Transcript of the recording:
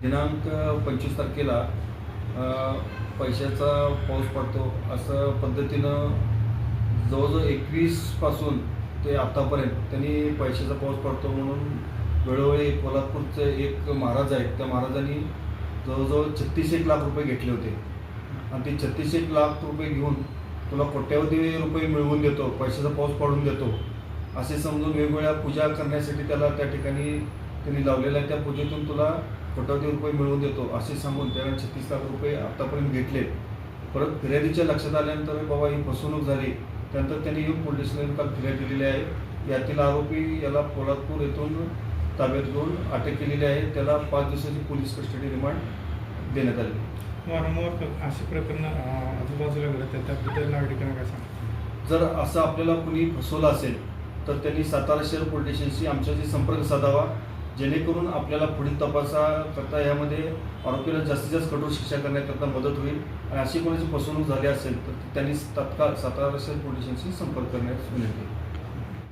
दिनांक पंचवीस तारखेला पैशाचा पाऊस पडतो असं पद्धतीनं जवळजवळ एकवीसपासून ते आत्तापर्यंत त्यांनी पैशाचा पाऊस पडतो म्हणून वेळोवेळी कोल्हापूरचं एक महाराज आहे त्या महाराजांनी जवळजवळ छत्तीस एक लाख रुपये घेतले होते. आणि ते छत्तीस एक लाख रुपये घेऊन तुला कोट्यावधी रुपये मिळवून देतो पैशाचा पाऊस पडून देतो. असे समजून वेगवेगळ्या पूजा करण्यासाठी त्याला त्या ठिकाणी त्यांनी लावलेल्या त्या पूजेतून तुला कोट्यावधी रुपये मिळवून देतो असे सांगून त्याने छत्तीस लाख रुपये आतापर्यंत घेतले परत फिर्यादीच्या लक्षात आल्यानंतर बाबा ही फसवणूक झाली. त्यानंतर त्यांनी येऊन पोलीस स्टेशनला काल फिर्याद दिलेली आहे. यातील आरोपी याला पोलादपूर येथून ताब्यात घेऊन अटक केलेली आहे. त्याला पाच दिवसाची पोलीस कस्टडी रिमांड देण्यात आली. वारंवार अशी प्रकरणं आजूबाजूला घडत आहेत. त्याबद्दल नागरिकांना काय सांगा जर असं आपल्याला कुणी फसवलं असेल तर त्यांनी सातारा शहर पोलीस स्टेशनशी आमच्याशी संपर्क साधावा जेणेकरून आपल्याला पुढील तपासाकरता यामध्ये आरोपीला जास्तीत जास्त कठोर शिक्षा करण्याकरता मदत होईल आणि अशी कोणाची फसवणूक झाली असेल तर त्यांनी तत्काळ सातारा शहर पोलीस स्टेशनशी संपर्क करण्यास विनंती